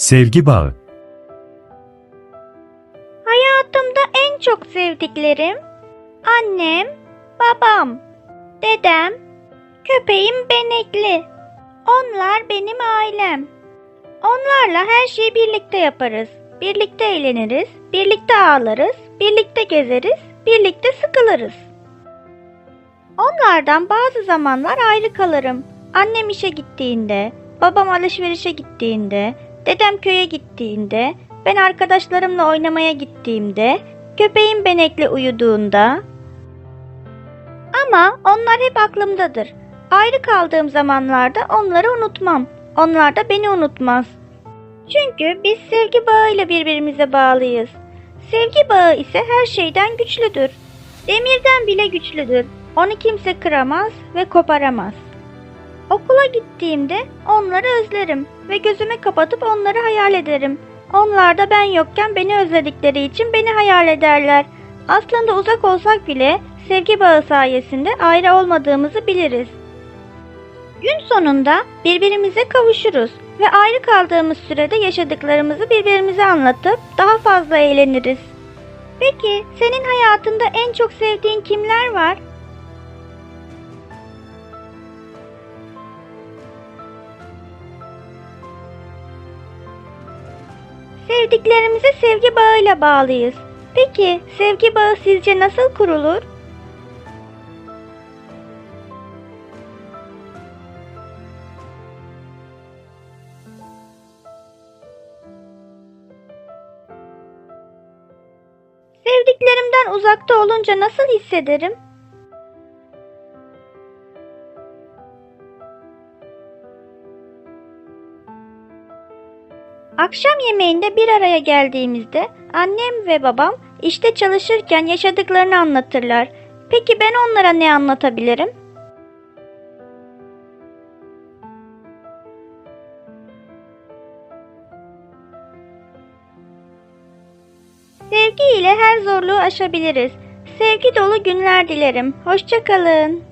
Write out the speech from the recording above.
Sevgi bağı. Hayatımda en çok sevdiklerim annem, babam, dedem, köpeğim Benekli. Onlar benim ailem. Onlarla her şeyi birlikte yaparız. Birlikte eğleniriz, birlikte ağlarız, birlikte gezeriz, birlikte sıkılırız. Onlardan bazı zamanlar ayrı kalırım. Annem işe gittiğinde, babam alışverişe gittiğinde, dedem köye gittiğinde, ben arkadaşlarımla oynamaya gittiğimde, köpeğim benekli uyuduğunda. Ama onlar hep aklımdadır. Ayrı kaldığım zamanlarda onları unutmam. Onlar da beni unutmaz. Çünkü biz sevgi bağıyla birbirimize bağlıyız. Sevgi bağı ise her şeyden güçlüdür. Demirden bile güçlüdür. Onu kimse kıramaz ve koparamaz. Okula gittiğimde onları özlerim ve gözümü kapatıp onları hayal ederim. Onlar da ben yokken beni özledikleri için beni hayal ederler. Aslında uzak olsak bile sevgi bağı sayesinde ayrı olmadığımızı biliriz. Gün sonunda birbirimize kavuşuruz ve ayrı kaldığımız sürede yaşadıklarımızı birbirimize anlatıp daha fazla eğleniriz. Peki senin hayatında en çok sevdiğin kimler var? Sevdiklerimize sevgi bağıyla bağlıyız. Peki sevgi bağı sizce nasıl kurulur? Sevdiklerimden uzakta olunca nasıl hissederim? Akşam yemeğinde bir araya geldiğimizde annem ve babam işte çalışırken yaşadıklarını anlatırlar. Peki ben onlara ne anlatabilirim? Sevgi ile her zorluğu aşabiliriz. Sevgi dolu günler dilerim. Hoşçakalın.